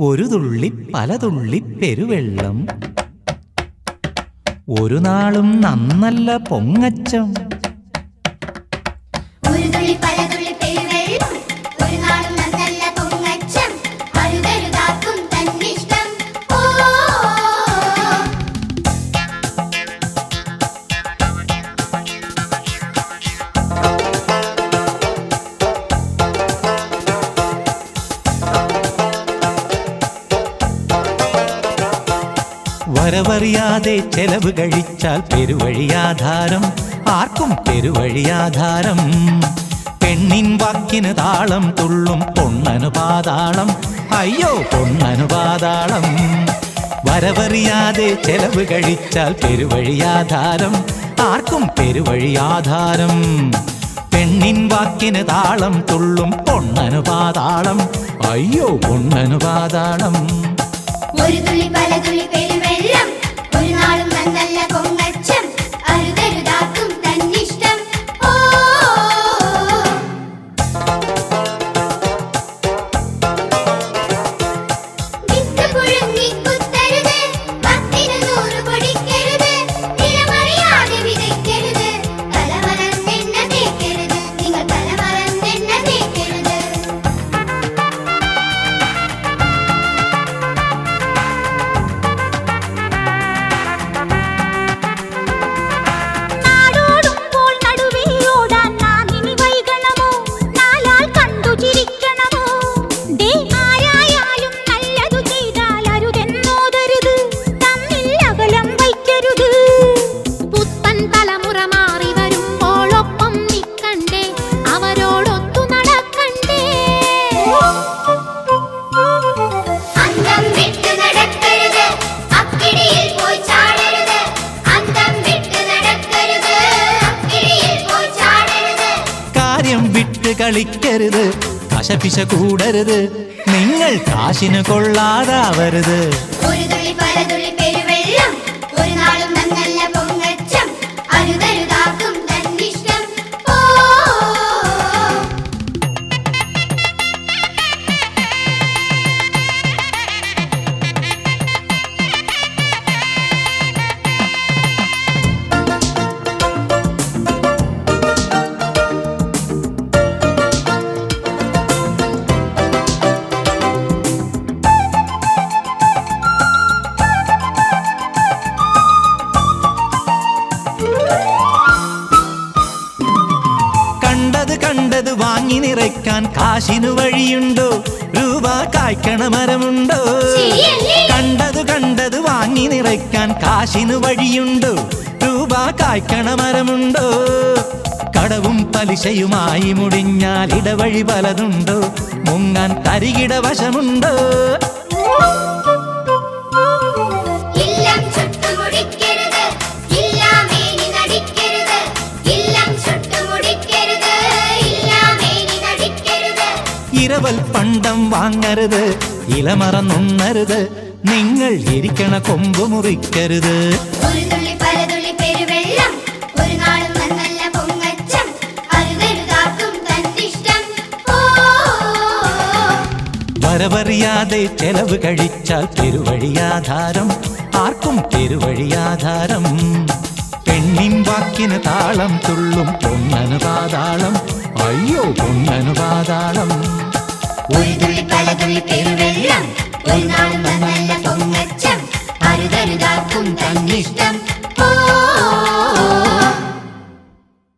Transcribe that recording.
ഒരു തുള്ളി പല തുള്ളി പെരുവെള്ളം. ഒരു നാളും നന്നല്ല പൊങ്ങച്ചം. വരവറിയാതെ ചെലവ് കഴിച്ചാൽ പെരുവഴിയാധാരം ആർക്കും പെരുവഴിയാധാരം പെണ്ണിൻ വാക്കിന് താളം തുള്ളും പൊണ്ണനുപാതാളം അയ്യോ പൊണ്ണനുപാതാളം വരവറിയാതെ ചെലവ് കഴിച്ചാൽ പെരുവഴിയാധാരം ആർക്കും പെരുവഴിയാധാരം പെണ്ണിൻ വാക്കിന് താളം തുള്ളും പൊണ്ണനുപാതാളം അയ്യോ പൊണ്ണനുപാതാളം ഒരു തുള്ളി പല തുള്ളി കളിക്കരുത്. കശപിശ കൂടരുത്. നിങ്ങൾ കാശിന് കൊള്ളാതാവരുത്. ഒരു തുള്ളി പല തുള്ളി പെരുവെള്ളം. ഒരു നാളും വാങ്ങി നിറയ്ക്കാൻ കാശിനു വഴിയുണ്ടോ? രൂപ കായ്ക്കണ മരമുണ്ടോ? കണ്ടത് കണ്ടത് വാങ്ങി നിറയ്ക്കാൻ കാശിനു വഴിയുണ്ടോ? രൂപ കായ്ക്കണ മരമുണ്ടോ? കടവും പലിശയുമായി മുടിഞ്ഞാൽ ഇടവഴി പലതുണ്ടോ? മുങ്ങാൻ തരികിട വശമുണ്ടോ? ഇരവൽ വാങ്ങരുത് ഇലമറന്നുണ്ണരുത് നിങ്ങൾ ഇരിക്കണ കൊമ്പ് മുറിക്കരുത്. വരവറിയാതെ ചെലവ് കഴിച്ചാൽ പെരുവഴിയാധാരം ആർക്കും പെരുവഴിയാധാരം. പെണ്ണിൻ വാക്കിന് താളം തുള്ളും പൊന്നനുപാതാളം അയ്യോ പൊണ്ണനു പാതാളം ഒരു തുള്ളി പല തുള്ളി പെരുവെള്ളം. ഒരു നാളും നന്നല്ല പൊങ്ങച്ചം. അരുതരുതാക്കും തന്നിഷ്ടം.